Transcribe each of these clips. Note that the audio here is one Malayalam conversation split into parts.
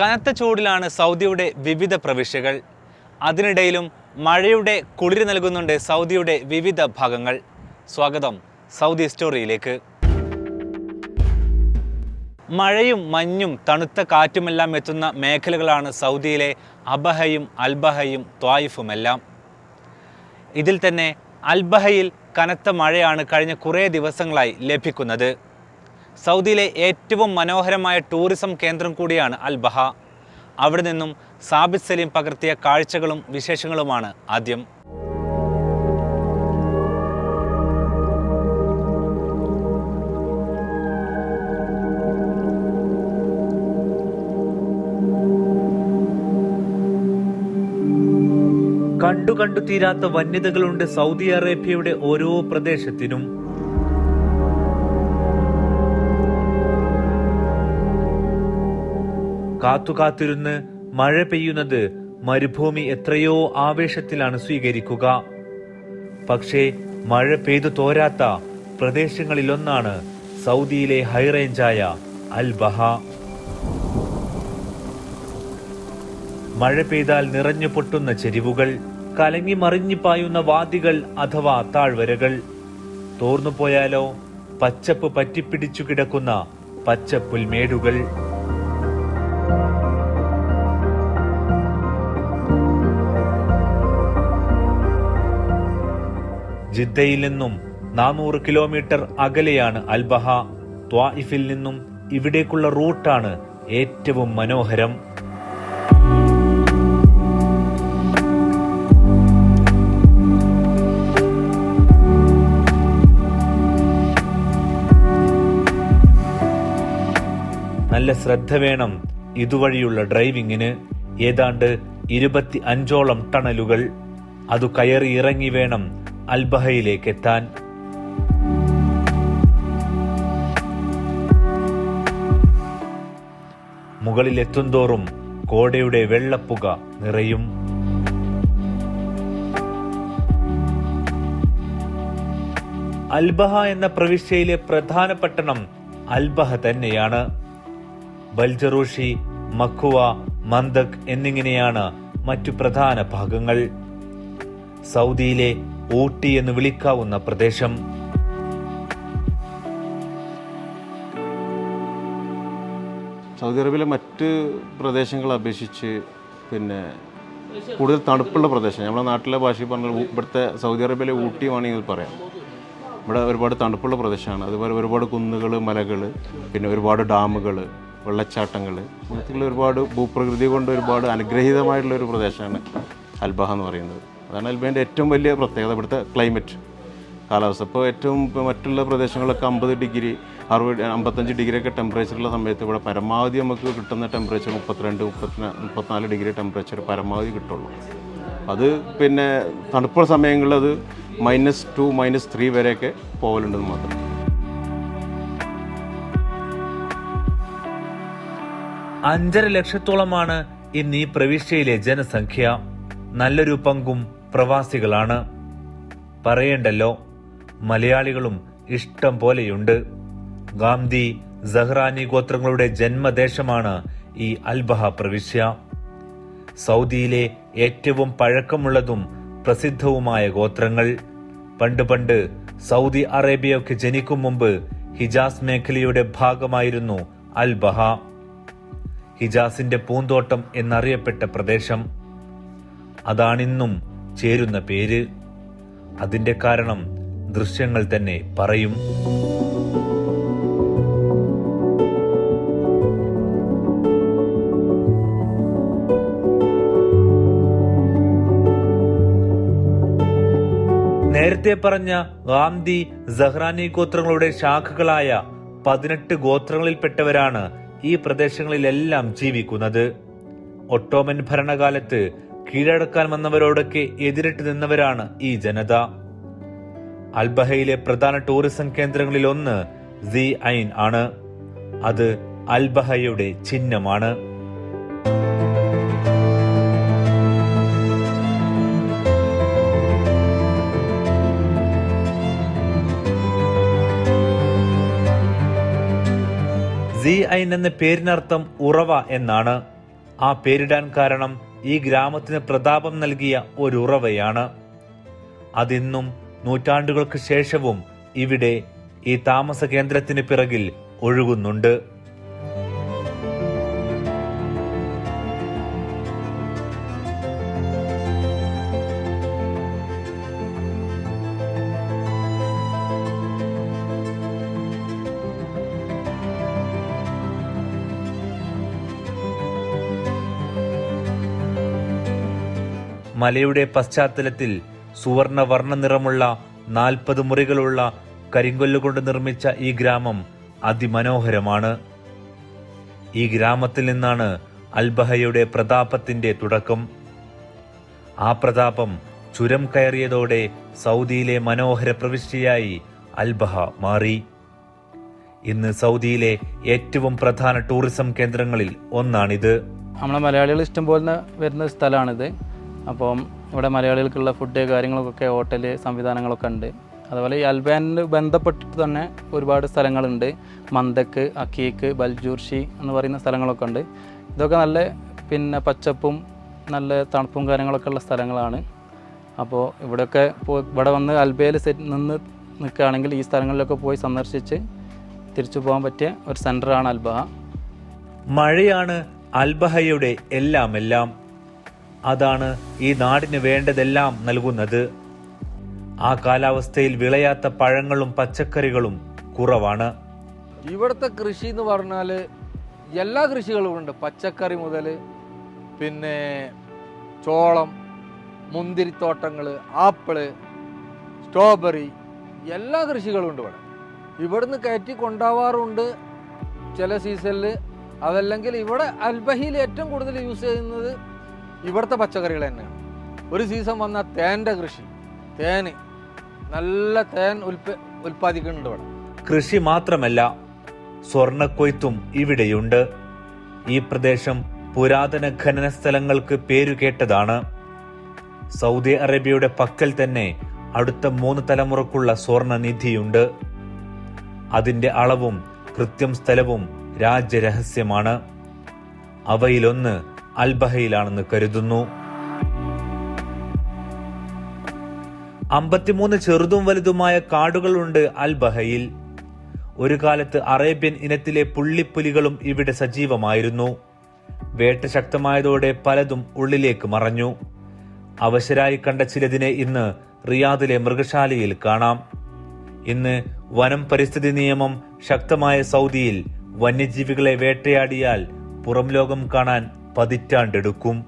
കനത്ത ചൂടിലാണ് സൗദിയുടെ വിവിധ പ്രവിശ്യകൾ. അതിനിടയിലും മഴയുടെ കുളിര് നൽകുന്നുണ്ട് സൗദിയുടെ വിവിധ ഭാഗങ്ങൾ. സ്വാഗതം സൗദി സ്റ്റോറിയിലേക്ക്. മഴയും മഞ്ഞും തണുത്ത കാറ്റുമെല്ലാം എത്തുന്ന മേഖലകളാണ് സൗദിയിലെ അബഹയും അൽബഹയും ത്വായിഫുമെല്ലാം. ഇതിൽ തന്നെ അൽബഹയിൽ കനത്ത മഴയാണ് കഴിഞ്ഞ കുറേ ദിവസങ്ങളായി ലഭിക്കുന്നത്. സൗദിയിലെ ഏറ്റവും മനോഹരമായ ടൂറിസം കേന്ദ്രം കൂടിയാണ് അൽബഹ. അവിടെ നിന്നും സാബിത് സലീം പകർത്തിയ കാഴ്ചകളും വിശേഷങ്ങളുമാണ് ആദ്യം. കണ്ടു കണ്ടു തീരാത്ത വന്യതകളുണ്ട് സൗദി അറേബ്യയുടെ ഓരോ പ്രദേശത്തിനും. കാത്തു കാത്തിരുന്ന് മഴ പെയ്യുന്നത് മരുഭൂമി എത്രയോ ആവേശത്തിലാണ് സ്വീകരിക്കുക. പക്ഷേ മഴ പെയ്തു തോരാത്ത പ്രദേശങ്ങളിലൊന്നാണ് സൗദിയിലെ ഹൈറേഞ്ചായ അൽബഹ. മഴ പെയ്താൽ നിറഞ്ഞു പൊട്ടുന്ന ചെരിവുകൾ കലങ്ങി മറിഞ്ഞു പായുന്ന വാദികൾ അഥവാ താഴ്വരകൾ. തോർന്നു പോയാലോ പച്ചപ്പ് പറ്റിപ്പിടിച്ചു കിടക്കുന്ന പച്ചപ്പുൽമേടുകൾ. ജിദ്ദയിൽ നിന്നും നാനൂറ് കിലോമീറ്റർ അകലെയാണ് അൽബഹ. ത്വാഇഫിൽ നിന്നും ഇവിടേക്കുള്ള റൂട്ടാണ് ഏറ്റവും മനോഹരം. നല്ല ശ്രദ്ധ വേണം ഇതുവഴിയുള്ള ഡ്രൈവിങ്ങിന്. ഏതാണ്ട് ഇരുപത്തി അഞ്ചോളം ടണലുകൾ. അതു കയറി ഇറങ്ങി വേണം അൽബഹയിലേക്ക് എത്താൻ മുകളിൽ എത്തുന്തോറും കോടയുടെ വെള്ളപ്പുക നിറയും. അൽബഹ എന്ന പ്രവിശ്യയിലെ പ്രധാന പട്ടണം അൽബഹ തന്നെയാണ്. ബൽജറൂഷി മഖുവ മന്ദക് എന്നിങ്ങനെയാണ് മറ്റു പ്രധാന ഭാഗങ്ങൾ. സൗദിയിലെ ഊട്ടി എന്ന് വിളിക്കാവുന്ന പ്രദേശം. സൗദി അറേബ്യയിലെ മറ്റ് പ്രദേശങ്ങളെ അപേക്ഷിച്ച് പിന്നെ കൂടുതൽ തണുപ്പുള്ള പ്രദേശം. നമ്മുടെ നാട്ടിലെ ഭാഷയിൽ പറഞ്ഞാൽ ഇവിടുത്തെ സൗദി അറേബ്യയിലെ ഊട്ടി വേണമെങ്കിൽ പറയാം. ഇവിടെ ഒരുപാട് തണുപ്പുള്ള പ്രദേശമാണ്. അതുപോലെ ഒരുപാട് കുന്നുകൾ മലകൾ പിന്നെ ഒരുപാട് ഡാമുകൾ വെള്ളച്ചാട്ടങ്ങൾ ഇങ്ങനത്തെ ഒരുപാട് ഭൂപ്രകൃതി കൊണ്ട് ഒരുപാട് അനുഗ്രഹീതമായിട്ടുള്ള ഒരു പ്രദേശമാണ് അൽബഹ എന്ന് പറയുന്നത്. അതാണ് അൽബേന്റെ ഏറ്റവും വലിയ പ്രത്യേകത ഇവിടുത്തെ ക്ലൈമറ്റ്. കാലാവസ്ഥ. ഇപ്പോൾ ഏറ്റവും ഇപ്പോൾ മറ്റുള്ള പ്രദേശങ്ങളൊക്കെ അമ്പത് ഡിഗ്രി അറുപത് അമ്പത്തഞ്ച് ഡിഗ്രിയൊക്കെ ടെമ്പറേച്ചറുള്ള സമയത്ത് ഇവിടെ പരമാവധി നമുക്ക് കിട്ടുന്ന ടെമ്പറേച്ചർ മുപ്പത്തിരണ്ട് മുപ്പത്തി മുപ്പത്തിനാല് ഡിഗ്രി ടെമ്പറേച്ചർ പരമാവധി കിട്ടുള്ളൂ. അത് പിന്നെ തണുപ്പുള്ള സമയങ്ങളിൽ അത് മൈനസ് ടു മൈനസ് ത്രീ വരെയൊക്കെ പോകലുണ്ടെന്ന് മാത്രം. അഞ്ചര ലക്ഷത്തോളമാണ് ഇന്ന് ഈ പ്രവിശ്യയിലെ ജനസംഖ്യ. നല്ലൊരു പങ്കും പ്രവാസികളാണ്. പറയേണ്ടല്ലോ മലയാളികളും ഇഷ്ടം പോലെയുണ്ട്. ഗാന്ധി സഹ്റാനി ഗോത്രങ്ങളുടെ ജന്മദേശമാണ് ഈ അൽബഹ പ്രവിശ്യ. സൗദിയിലെ ഏറ്റവും പഴക്കമുള്ളതും പ്രസിദ്ധവുമായ ഗോത്രങ്ങൾ. പണ്ട് പണ്ട് സൗദി അറേബ്യയൊക്കെ ജനിക്കും മുമ്പ് ഹിജാസ് മേഖലയുടെ ഭാഗമായിരുന്നു അൽബഹ. ഹിജാസിന്റെ പൂന്തോട്ടം എന്നറിയപ്പെട്ട പ്രദേശം. അതാണിന്നും ചേരുന്ന പേര് അതിന്റെ കാരണം ദൃശ്യങ്ങൾ തന്നെ പറയും. നേരത്തെ പറഞ്ഞ ഗാന്ധി സഹ്റാനി ഗോത്രങ്ങളുടെ ശാഖകളായ പതിനെട്ട് ഗോത്രങ്ങളിൽപ്പെട്ടവരാണ് ഈ പ്രദേശങ്ങളിലെല്ലാം ജീവിക്കുന്നത്. ഒട്ടോമൻ ഭരണകാലത്ത് കീഴടക്കാൻ വന്നവരോടൊക്കെ എതിരിട്ട് നിന്നവരാണ് ഈ ജനത. അൽബഹയിലെ പ്രധാന ടൂറിസം കേന്ദ്രങ്ങളിൽ ഒന്ന് സി ഐൻ ആണ്. അത് അൽബഹയുടെ ചിഹ്നമാണ്. സി ഐൻ എന്ന പേരിനർത്ഥം ഉറവ എന്നാണ്. ആ പേരിടാൻ കാരണം ഈ ഗ്രാമത്തിന് പ്രതാപം നൽകിയ ഒരു ഉറവയാണ് അതിന്നും നൂറ്റാണ്ടുകൾക്ക് ശേഷവും ഇവിടെ ഈ താമസ കേന്ദ്രത്തിന് പിറകിൽ ഒഴുകുന്നുണ്ട്. മലയുടെ പശ്ചാത്തലത്തിൽ സുവർണ വർണ നിറമുള്ള നാൽപ്പത് മുറികളുള്ള കരിങ്കൊല്ലുകൊണ്ട് നിർമ്മിച്ച ഈ ഗ്രാമം അതിമനോഹരമാണ്. ഈ ഗ്രാമത്തിൽ നിന്നാണ് അൽബഹയുടെ പ്രതാപത്തിന്റെ തുടക്കം. ആ പ്രതാപം ചുരം കയറിയതോടെ സൗദിയിലെ മനോഹര പ്രവിശ്യയായി അൽബഹ മാറി. ഇന്ന് സൗദിയിലെ ഏറ്റവും പ്രധാന ടൂറിസം കേന്ദ്രങ്ങളിൽ ഒന്നാണിത്. നമ്മളെ മലയാളികൾ ഇഷ്ടം പോലെ വരുന്ന സ്ഥലമാണിത്. അപ്പം ഇവിടെ മലയാളികൾക്കുള്ള ഫുഡ് കാര്യങ്ങളൊക്കെ ഹോട്ടൽ സംവിധാനങ്ങളൊക്കെ ഉണ്ട്. അതുപോലെ ഈ അൽബാനിന് ബന്ധപ്പെട്ടിട്ട് തന്നെ ഒരുപാട് സ്ഥലങ്ങളുണ്ട്. മന്ദക്ക് അക്കീക്ക് ബൽജൂർഷി എന്ന് പറയുന്ന സ്ഥലങ്ങളൊക്കെ ഉണ്ട്. ഇതൊക്കെ നല്ല പിന്നെ പച്ചപ്പും നല്ല തണുപ്പും കാര്യങ്ങളൊക്കെ ഉള്ള സ്ഥലങ്ങളാണ്. അപ്പോൾ ഇവിടെയൊക്കെ പോയി ഇവിടെ വന്ന് അൽബയിൽ സെറ്റ് നിന്ന് നിൽക്കുകയാണെങ്കിൽ ഈ സ്ഥലങ്ങളിലൊക്കെ പോയി സന്ദർശിച്ച് തിരിച്ചു പോകാൻ പറ്റിയ ഒരു സെന്ററാണ് അൽബഹ. മഴയാണ് അൽബഹയുടെ എല്ലാം എല്ലാം അതാണ് ഈ നാടിന് വേണ്ടതെല്ലാം നൽകുന്നത്. ആ കാലാവസ്ഥയിൽ വിളയാത്ത പഴങ്ങളും പച്ചക്കറികളും കുറവാണ്. ഇവിടുത്തെ കൃഷി എന്ന് പറഞ്ഞാൽ എല്ലാ കൃഷികളും ഉണ്ട്. പച്ചക്കറി മുതൽ പിന്നെ ചോളം മുന്തിരിത്തോട്ടങ്ങൾ ആപ്പിൾ സ്ട്രോബെറി എല്ലാ കൃഷികളും ഉണ്ട് ഇവിടെ. ഇവിടുന്ന് കയറ്റി കൊണ്ടാവാറുണ്ട് ചില സീസണിൽ അതല്ലെങ്കിൽ ഇവിടെ അൽബഹിയിൽ ഏറ്റവും കൂടുതൽ യൂസ് ചെയ്യുന്നത് ഇവിടുത്തെ പച്ചക്കറികൾ തന്നെയാണ്. ഒരു സീസൺ വന്ന തേന്റെ കൃഷി തേൻ നല്ല തേൻ ഉൽപ്പ ഉൽപ്പാദിക്കുന്നുണ്ട് ഇവിടെ. കൃഷി മാത്രമല്ല സ്വർണക്കൊയ്ത്തും ഇവിടെയുണ്ട്. ഈ പ്രദേശം പുരാതന ഖനന സ്ഥലങ്ങൾക്ക് പേരുകേട്ടതാണ് സൗദി അറേബ്യയുടെ പക്കൽ തന്നെ അടുത്ത മൂന്ന് തലമുറക്കുള്ള സ്വർണ നിധിയുണ്ട് അതിന്റെ അളവും കൃത്യം സ്ഥലവും രാജ്യരഹസ്യമാണ്. അവയിലൊന്ന് അൽബഹയിലാണെന്ന് കരുതുന്നു. അമ്പത്തിമൂന്ന് ചെറുതും വലുതുമായ കാടുകളുണ്ട് അൽബഹയിൽ. ഒരു കാലത്ത് അറേബ്യൻ ഇനത്തിലെ പുള്ളിപ്പുലികളും ഇവിടെ സജീവമായിരുന്നു. വേട്ട ശക്തമായതോടെ പലതും ഉള്ളിലേക്ക് മറഞ്ഞു. അവശരായി കണ്ട ചിലതിനെ ഇന്ന് റിയാദിലെ മൃഗശാലയിൽ കാണാം. ഇന്ന് വനം പരിസ്ഥിതി നിയമം ശക്തമായ സൗദിയിൽ വന്യജീവികളെ വേട്ടയാടിയാൽ പുറം ലോകം കാണാൻ പതിറ്റാണ്ടെടുക്കും.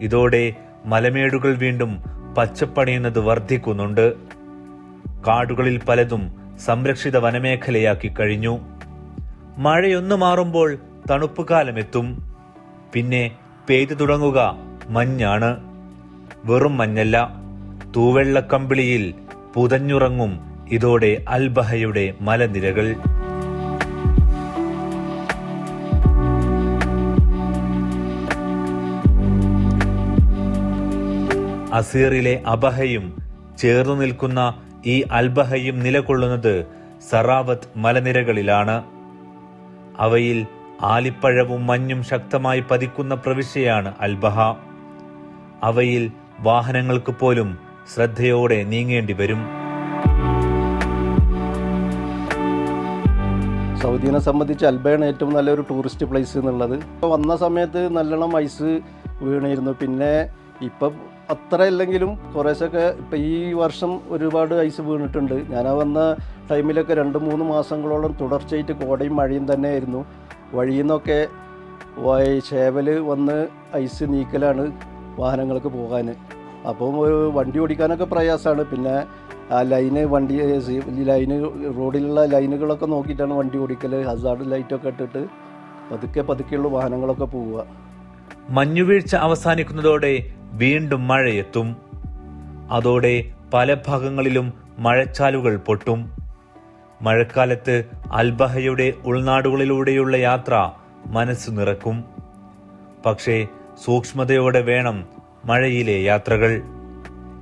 ഇതോടെ മലമേടുകൾ വീണ്ടും പച്ചപ്പണിയുന്നത് വർദ്ധിക്കുന്നുണ്ട്. കാടുകളിൽ പലതും സംരക്ഷിത വനമേഖലയാക്കി കഴിഞ്ഞു. മഴയൊന്നു മാറുമ്പോൾ തണുപ്പ് കാലമെത്തും. പിന്നെ പെയ്തു തുടങ്ങുക മഞ്ഞാണ്. വെറും മഞ്ഞല്ല. തൂവെള്ളക്കമ്പിളിയിൽ പുതഞ്ഞുറങ്ങും ഇതോടെ അൽബഹയുടെ മലനിരകൾ. അസീറിലെ അബഹയും ചേർന്നു നിൽക്കുന്ന ഈ അൽബഹയും നിലകൊള്ളുന്നത് സറാവത്ത് മലനിരകളിലാണ്. അവയിൽ ആലിപ്പഴവും മഞ്ഞും ശക്തമായി പതിക്കുന്ന പ്രവിശ്യയാണ് അൽബഹ. അവയിൽ വാഹനങ്ങൾക്ക് പോലും ശ്രദ്ധയോടെ നീങ്ങേണ്ടി വരും. സൗദിനെ സംബന്ധിച്ച് അൽബയാണ് ഏറ്റവും നല്ലൊരു ടൂറിസ്റ്റ് പ്ലേസ് എന്നുള്ളത്. ഇപ്പോൾ വന്ന സമയത്ത് നല്ലോണം ഐസ് വീണിരുന്നു. പിന്നെ ഇപ്പം അത്ര ഇല്ലെങ്കിലും കുറേശ്ശൊക്കെ ഇപ്പം ഈ വർഷം ഒരുപാട് ഐസ് വീണിട്ടുണ്ട്. ഞാൻ വന്ന ടൈമിലൊക്കെ രണ്ട് മൂന്ന് മാസങ്ങളോളം തുടർച്ചയായിട്ട് കോടയും മഴയും തന്നെയായിരുന്നു. വഴിയിൽ നിന്നൊക്കെ ചേവൽ വന്ന് ഐസ് നീക്കലാണ് വാഹനങ്ങൾക്ക് പോകാൻ അപ്പം ഒരു വണ്ടി ഓടിക്കാനൊക്കെ പ്രയാസമാണ്. പിന്നെ ആ ലൈന് വണ്ടി ലൈന് റോഡിലുള്ള ലൈനുകളൊക്കെ നോക്കിയിട്ടാണ് വണ്ടി ഓടിക്കൽ ഹസാർഡ് ലൈറ്റൊക്കെ ഇട്ടിട്ട് പതുക്കെ പതുക്കെയുള്ള വാഹനങ്ങളൊക്കെ പോവുക. മഞ്ഞുവീഴ്ച അവസാനിക്കുന്നതോടെ വീണ്ടും മഴയെത്തും. അതോടെ പല ഭാഗങ്ങളിലും മഴച്ചാലുകൾ പൊട്ടും. മഴക്കാലത്ത് അൽബഹയുടെ ഉൾനാടുകളിലൂടെയുള്ള യാത്ര മനസ്സു നിറക്കും. പക്ഷേ സൂക്ഷ്മതയോടെ വേണം മഴയിലെ യാത്രകൾ.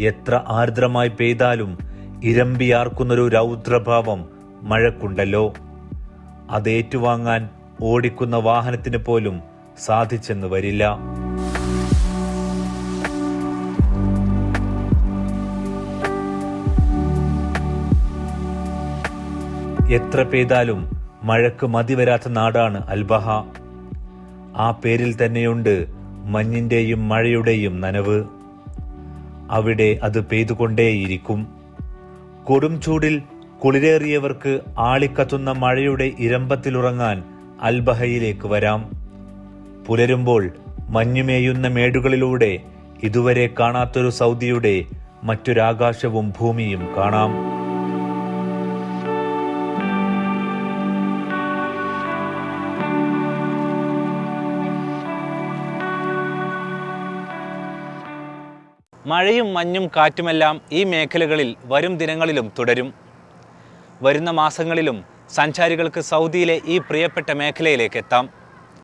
എത്ര ആർദ്രമായി പെയ്താലും ഇരമ്പിയാർക്കുന്നൊരു രൗദ്രഭാവം മഴക്കുണ്ടല്ലോ. അതേറ്റുവാങ്ങാൻ ഓടിക്കുന്ന വാഹനത്തിന് പോലും സാധിച്ചെന്ന് വരില്ല. എത്ര പെയ്താലും മഴക്ക് മതിവരാത്ത നാടാണ് അൽബഹ. ആ പേരിൽ തന്നെയുണ്ട് മഞ്ഞിന്റെയും മഴയുടെയും നനവ്. അവിടെ അത് പെയ്തുകൊണ്ടേയിരിക്കും. കൊടും ചൂടിൽ കുളിരേറിയവർക്ക് ആളിക്കത്തുന്ന മഴയുടെ ഇരമ്പത്തിലുറങ്ങാൻ അൽബഹയിലേക്ക് വരാം. പുലരുമ്പോൾ മഞ്ഞുമേയുന്ന മേടുകളിലൂടെ ഇതുവരെ കാണാത്തൊരു സൗദിയുടെ മറ്റൊരാകാശവും ഭൂമിയും കാണാം. മഴയും മഞ്ഞും കാറ്റുമെല്ലാം ഈ മേഖലകളിൽ വരും ദിനങ്ങളിലും തുടരും. വരുന്ന മാസങ്ങളിലും സഞ്ചാരികൾക്ക് സൗദിയിലെ ഈ പ്രിയപ്പെട്ട മേഖലയിലേക്ക് എത്താം.